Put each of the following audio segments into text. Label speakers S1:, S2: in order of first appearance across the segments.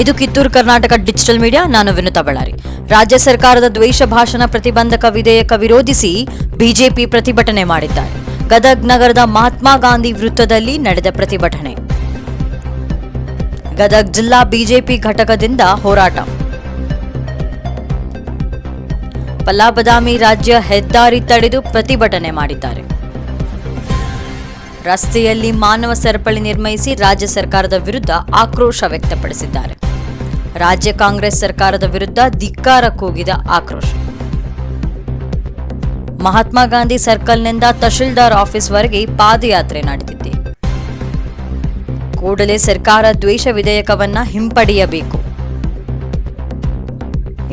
S1: ಇದು Kittur Karnataka digital media, ನಾನು ವಿನುತಾ ಬಳ್ಳಾರಿ. ರಾಜ್ಯ ಸರ್ಕಾರದ ದ್ವೇಷ ಭಾಷಣ ಪ್ರತಿಬಂಧಕ ವಿಧೇಯಕ ವಿರೋಧಿಸಿ ಬಿಜೆಪಿ ಪ್ರತಿಭಟನೆ ಮಾಡಿದ್ದಾರೆ. ಗದಗ್ ನಗರದ ಮಹಾತ್ಮ ಗಾಂಧಿ ವೃತ್ತದಲ್ಲಿ ನಡೆದ ಪ್ರತಿಭಟನೆ. ಗದಗ್ ಜಿಲ್ಲಾ ಬಿಜೆಪಿ ಘಟಕದಿಂದ ಹೋರಾಟ. ಪಲ್ಲಾಬದಾಮಿ ರಾಜ್ಯ ಹೆದ್ದಾರಿ ತಡೆದು ಪ್ರತಿಭಟನೆ ಮಾಡಿದ್ದಾರೆ. ರಸ್ತೆಯಲ್ಲಿ ಮಾನವ ಸರಪಳಿ ನಿರ್ಮಿಸಿ ರಾಜ್ಯ ಸರ್ಕಾರದ ವಿರುದ್ಧ ಆಕ್ರೋಶ ವ್ಯಕ್ತಪಡಿಸಿದ್ದಾರೆ. ರಾಜ್ಯ ಕಾಂಗ್ರೆಸ್ ಸರ್ಕಾರದ ವಿರುದ್ಧ ಧಿಕ್ಕಾರ ಕೂಗಿದ ಆಕ್ರೋಶ. ಮಹಾತ್ಮ ಗಾಂಧಿ ಸರ್ಕಲ್ನಿಂದ ತಹಶೀಲ್ದಾರ್ ಆಫೀಸ್ವರೆಗೆ ಪಾದಯಾತ್ರೆ ನಡೆದಿದೆ. ಕೂಡಲೇ ಸರ್ಕಾರ ದ್ವೇಷ ವಿಧೇಯಕವನ್ನ ಹಿಂಪಡೆಯಬೇಕು.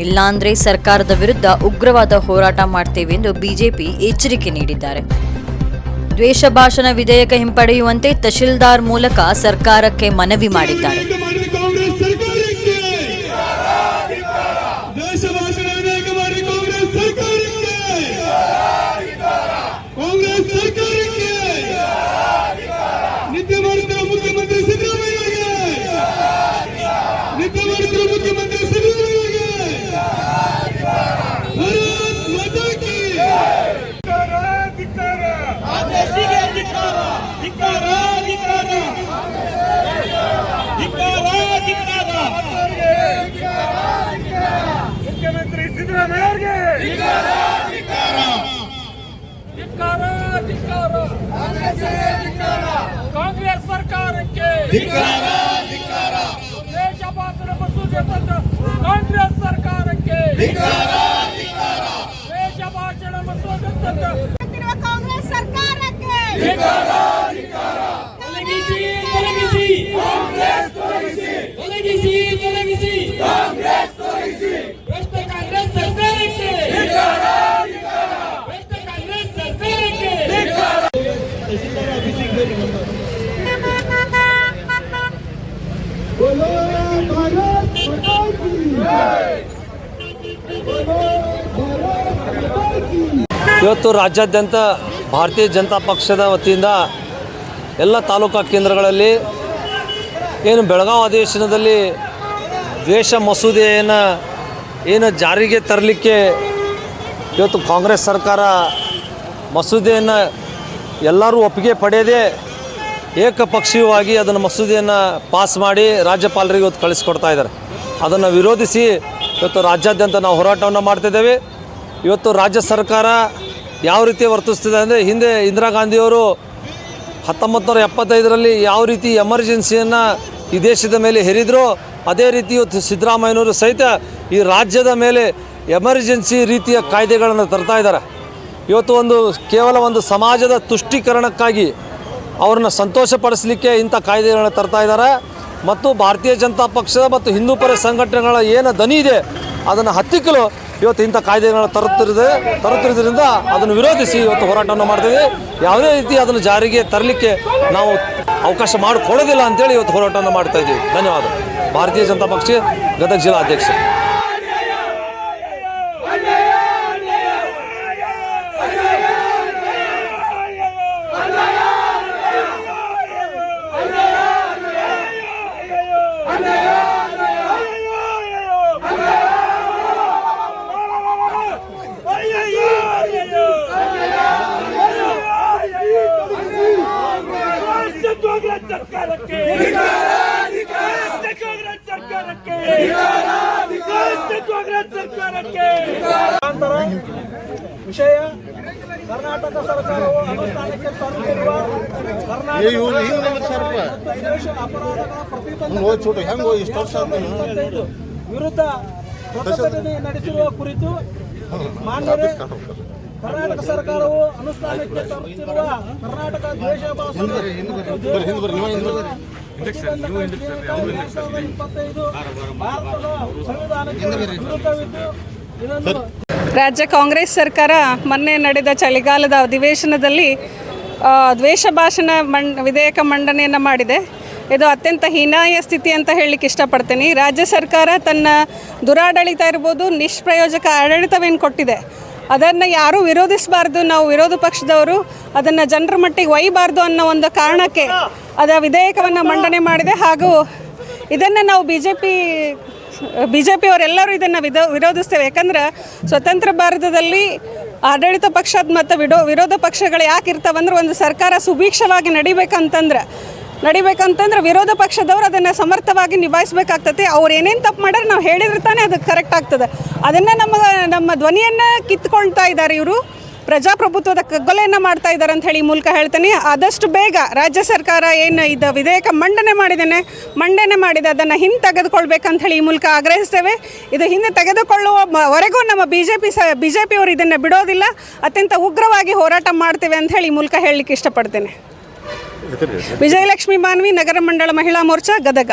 S1: ಇಲ್ಲಾಂದ್ರೆ ಸರ್ಕಾರದ ವಿರುದ್ಧ ಉಗ್ರವಾದ ಹೋರಾಟ ಮಾಡ್ತೇವೆ ಎಂದು ಬಿಜೆಪಿ ಎಚ್ಚರಿಕೆ ನೀಡಿದ್ದಾರೆ. ದ್ವೇಷ ಭಾಷಣ ವಿಧೇಯಕ ಹಿಂಪಡೆಯುವಂತೆ ತಹಶೀಲ್ದಾರ್ ಮೂಲಕ ಸರ್ಕಾರಕ್ಕೆ ಮನವಿ ಮಾಡಿದ್ದಾರೆ
S2: ಮಾಡಿದ ಕಾಂಗ್ರೆಸ್ ಸರ್ಕಾರಕ್ಕೆ ದೇಶ ಭಾಷಣ ವಿನಾಯಕ ಮಾಡಿ ಕಾಂಗ್ರೆಸ್ ಸರ್ಕಾರಕ್ಕೆ ಕಾಂಗ್ರೆಸ್ ಸರ್ಕಾರಕ್ಕೆ ನಿದ್ದೆ ಮಾಡುತ್ತಿರುವ ಮುಖ್ಯಮಂತ್ರಿ ಸಿದ್ದರಾಮಯ್ಯಗೆ ನಿದ್ದೆ ಮಾಡುತ್ತಿರುವ ಮುಖ್ಯಮಂತ್ರಿ ಸಿದ್ದರಾಮಯ್ಯಗೆ ಭಾರತ್ ಮಾತಾ ಕಿ
S3: ಕಾಂಗ್ರೆಸ್ಸಿಗೆ ಧಿಕ್ಕಾರ ಧಿಕ್ಕಾರ ಧಿಕ್ಕಾರ ಧಿಕ್ಕಾರ ಧಿಕ್ಕಾರ ಮುಖ್ಯಮಂತ್ರಿ ಸಿದ್ದರಾಮಯ್ಯಗೆ ಧಿಕ್ಕಾರ ಧಿಕ್ಕಾರ. ಕಾಂಗ್ರೆಸ್ ಸರ್ಕಾರಕ್ಕೆ ದೇಶ ಭಾಷಣ ಮಸೂದೆ ತಂದ ಕಾಂಗ್ರೆಸ್ ಸರ್ಕಾರಕ್ಕೆ ದೇಶ ಭಾಷಣ ಮಸೂದೆ ತಂದ
S4: ಮಾಡುತ್ತಿರುವ ಕಾಂಗ್ರೆಸ್ ಸರ್ಕಾರಕ್ಕೆ
S3: ತೊಲಗಿಸಿ ತೊಲಗಿಸಿ ಕಾಂಗ್ರೆಸ್ ತೊಲಗಿಸಿ ತೊಲಗಿಸಿ ತೊಲಗಿಸಿ ಕಾಂಗ್ರೆಸ್ ತೊಲಗಿಸಿ ಭ್ರಷ್ಟ ಕಾಂಗ್ರೆಸ್ ಸರ್ಕಾರಕ್ಕೆ ಭ್ರಷ್ಟ ಕಾಂಗ್ರೆಸ್ ಸರ್ಕಾರಕ್ಕೆ
S5: ಇವತ್ತು ರಾಜ್ಯಾದ್ಯಂತ ಭಾರತೀಯ ಜನತಾ ಪಕ್ಷದ ವತಿಯಿಂದ ಎಲ್ಲ ತಾಲೂಕಾ ಕೇಂದ್ರಗಳಲ್ಲಿ ಏನು ಬೆಳಗಾವಿ ಅಧಿವೇಶನದಲ್ಲಿ ದ್ವೇಷ ಮಸೂದೆಯನ್ನು ಏನು ಜಾರಿಗೆ ತರಲಿಕ್ಕೆ ಇವತ್ತು ಕಾಂಗ್ರೆಸ್ ಸರ್ಕಾರ ಮಸೂದೆಯನ್ನು ಎಲ್ಲರೂ ಒಪ್ಪಿಗೆ ಪಡೆಯದೆ ಏಕಪಕ್ಷೀಯವಾಗಿ ಅದನ್ನು ಮಸೂದೆಯನ್ನು ಪಾಸ್ ಮಾಡಿ ರಾಜ್ಯಪಾಲರಿಗೆ ಇವತ್ತು ಕಳಿಸ್ಕೊಡ್ತಾ ಇದ್ದಾರೆ. ಅದನ್ನು ವಿರೋಧಿಸಿ ಇವತ್ತು ರಾಜ್ಯಾದ್ಯಂತ ನಾವು ಹೋರಾಟವನ್ನು ಮಾಡ್ತಿದ್ದೇವೆ. ಇವತ್ತು ರಾಜ್ಯ ಸರ್ಕಾರ ಯಾವ ರೀತಿ ವರ್ತಿಸ್ತಿದೆ ಅಂದರೆ ಹಿಂದೆ ಇಂದಿರಾ ಗಾಂಧಿಯವರು ಹತ್ತೊಂಬತ್ತು ನೂರ ಎಪ್ಪತ್ತೈದರಲ್ಲಿ ಯಾವ ರೀತಿ ಎಮರ್ಜೆನ್ಸಿಯನ್ನು ಈ ದೇಶದ ಮೇಲೆ ಹೇರಿದ್ರು, ಅದೇ ರೀತಿ ಇವತ್ತು ಸಿದ್ದರಾಮಯ್ಯನವರು ಸಹಿತ ಈ ರಾಜ್ಯದ ಮೇಲೆ ಎಮರ್ಜೆನ್ಸಿ ರೀತಿಯ ಕಾಯ್ದೆಗಳನ್ನು ತರ್ತಾ ಇದ್ದಾರೆ. ಇವತ್ತು ಒಂದು ಕೇವಲ ಒಂದು ಸಮಾಜದ ತುಷ್ಟೀಕರಣಕ್ಕಾಗಿ ಅವ್ರನ್ನ ಸಂತೋಷಪಡಿಸಲಿಕ್ಕೆ ಇಂಥ ಕಾಯ್ದೆಗಳನ್ನ ತರ್ತಾ ಇದ್ದಾರೆ. ಮತ್ತು ಭಾರತೀಯ ಜನತಾ ಪಕ್ಷದ ಮತ್ತು ಹಿಂದೂಪರ ಸಂಘಟನೆಗಳ ಏನು ದನಿ ಇದೆ, ಅದನ್ನು ಹತ್ತಿಕ್ಕಲು ಇವತ್ತು ಇಂಥ ಕಾಯ್ದೆಗಳನ್ನು ತರುತ್ತಿರದೆ ತರುತ್ತಿರೋದ್ರಿಂದ ಅದನ್ನು ವಿರೋಧಿಸಿ ಇವತ್ತು ಹೋರಾಟವನ್ನು ಮಾಡ್ತೀವಿ. ಯಾವುದೇ ರೀತಿ ಅದನ್ನು ಜಾರಿಗೆ ತರಲಿಕ್ಕೆ ನಾವು ಅವಕಾಶ ಮಾಡಿಕೊಡೋದಿಲ್ಲ ಅಂತೇಳಿ ಇವತ್ತು ಹೋರಾಟವನ್ನು ಮಾಡ್ತಾ ಇದ್ದೀವಿ. ಧನ್ಯವಾದ. ಭಾರತೀಯ ಜನತಾ ಪಕ್ಷ ಗದಗ ಜಿಲ್ಲಾ
S3: ಸರ್ಕಾರಕ್ಕೆ. ಕಾಂಗ್ರೆಸ್ ಸರ್ಕಾರಕ್ಕೆ. ಕಾಂಗ್ರೆಸ್ ಸರ್ಕಾರಕ್ಕೆ.
S6: ವಿಷಯ ಕರ್ನಾಟಕ ಸರ್ಕಾರವು ಅನುಷ್ಠಾನಕ್ಕೆ ತರುತ್ತಿರುವ ಅಪರಾಧಗಳ ವಿರುದ್ಧ ಪ್ರತಿಭಟನೆ ನಡೆಸಿರುವ ಕುರಿತು ಮಾನ್ಯರೇ ಕರ್ನಾಟಕ ಸರ್ಕಾರವು ಅನುಷ್ಠಾನಕ್ಕೆ ತರುತ್ತಿರುವ ಕರ್ನಾಟಕ ದ್ವೇಷ
S7: ರಾಜ್ಯ ಕಾಂಗ್ರೆಸ್ ಸರ್ಕಾರ ಮೊನ್ನೆ ನಡೆದ ಚಳಿಗಾಲದ ಅಧಿವೇಶನದಲ್ಲಿ ದ್ವೇಷ ಭಾಷಣ ಮಂ ವಿಧೇಯಕ ಮಂಡನೆಯನ್ನು ಮಾಡಿದೆ. ಇದು ಅತ್ಯಂತ ಹೀನಾಯ ಸ್ಥಿತಿ ಅಂತ ಹೇಳಲಿಕ್ಕೆ ಇಷ್ಟಪಡ್ತೀನಿ. ರಾಜ್ಯ ಸರ್ಕಾರ ತನ್ನ ದುರಾಡಳಿತ ಇರ್ಬೋದು ನಿಷ್ಪ್ರಯೋಜಕ ಆಡಳಿತವೇನು ಕೊಟ್ಟಿದೆ? ಅದನ್ನು ಯಾರೂ ವಿರೋಧಿಸಬಾರ್ದು. ನಾವು ವಿರೋಧ ಪಕ್ಷದವರು ಅದನ್ನು ಜನರ ಮಟ್ಟಿಗೆ ಒಯ್ಯಬಾರ್ದು ಅನ್ನೋ ಒಂದು ಕಾರಣಕ್ಕೆ ಅದ ವಿಧೇಯಕವನ್ನು ಮಂಡನೆ ಮಾಡಿದೆ. ಹಾಗೂ ಇದನ್ನು ನಾವು B J P B J ಪಿಯವರೆಲ್ಲರೂ ಇದನ್ನು ವಿಧ, ವಿರೋಧಿಸ್ತೇವೆ. ಯಾಕಂದ್ರೆ ಸ್ವತಂತ್ರ ಭಾರತದಲ್ಲಿ ಆಡಳಿತ ಪಕ್ಷದ ಮತ್ತು ವಿಡೋ, ವಿರೋಧ ಪಕ್ಷಗಳು ಯಾಕೆ ಇರ್ತಾವಂದ್ರೆ ಒಂದು ಸರ್ಕಾರ ಸುಭೀಕ್ಷವಾಗಿ ನಡಿಬೇಕಂತಂದ್ರೆ ನಡಿಬೇಕಂತಂದ್ರೆ ವಿರೋಧ ಪಕ್ಷದವ್ರು ಅದನ್ನು ಸಮರ್ಥವಾಗಿ ನಿಭಾಯಿಸ್ಬೇಕಾಗ್ತದೆ. ಅವ್ರು ಏನೇನು ತಪ್ಪು ಮಾಡ್ಯಾರ ನಾವು ಹೇಳಿದ್ರೆ ತಾನೇ ಅದು ಕರೆಕ್ಟ್ ಆಗ್ತದೆ. ಅದನ್ನು ನಮ್ಮ ನಮ್ಮ ಧ್ವನಿಯನ್ನು ಕಿತ್ಕೊಳ್ತಾ ಇದ್ದಾರೆ ಇವರು. ಪ್ರಜಾಪ್ರಭುತ್ವದ ಕಗ್ಗೊಲೆಯನ್ನು ಮಾಡ್ತಾ ಇದ್ದಾರೆ ಅಂತ ಹೇಳಿ ಈ ಮೂಲಕ ಹೇಳ್ತೀನಿ. ಆದಷ್ಟು ಬೇಗ ರಾಜ್ಯ ಸರ್ಕಾರ ಏನು ಇದು ವಿಧೇಯಕ ಮಂಡನೆ ಮಾಡಿದ್ದೇನೆ, ಮಂಡನೆ ಮಾಡಿದೆ ಅದನ್ನು ಹಿಂದೆ ತೆಗೆದುಕೊಳ್ಬೇಕಂತ ಹೇಳಿ ಈ ಮೂಲಕ ಆಗ್ರಹಿಸ್ತೇವೆ. ಇದು ಹಿಂದೆ ತೆಗೆದುಕೊಳ್ಳುವ ವರೆಗೂ ನಮ್ಮ ಬಿ ಜೆ ಪಿ ಸ ಬಿ ಜೆ ಪಿಯವರು ಇದನ್ನು ಬಿಡೋದಿಲ್ಲ. ಅತ್ಯಂತ ಉಗ್ರವಾಗಿ ಹೋರಾಟ ಮಾಡ್ತೇವೆ ಅಂತ ಹೇಳಿ ಈ ಮೂಲಕ ಹೇಳಲಿಕ್ಕೆ ಇಷ್ಟಪಡ್ತೇನೆ. ವಿಜಯಲಕ್ಷ್ಮಿ ಮಾನ್ವಿ ನಗರ ಮಂಡಳ ಮಹಿಳಾ ಮೋರ್ಚಾ ಗದಗ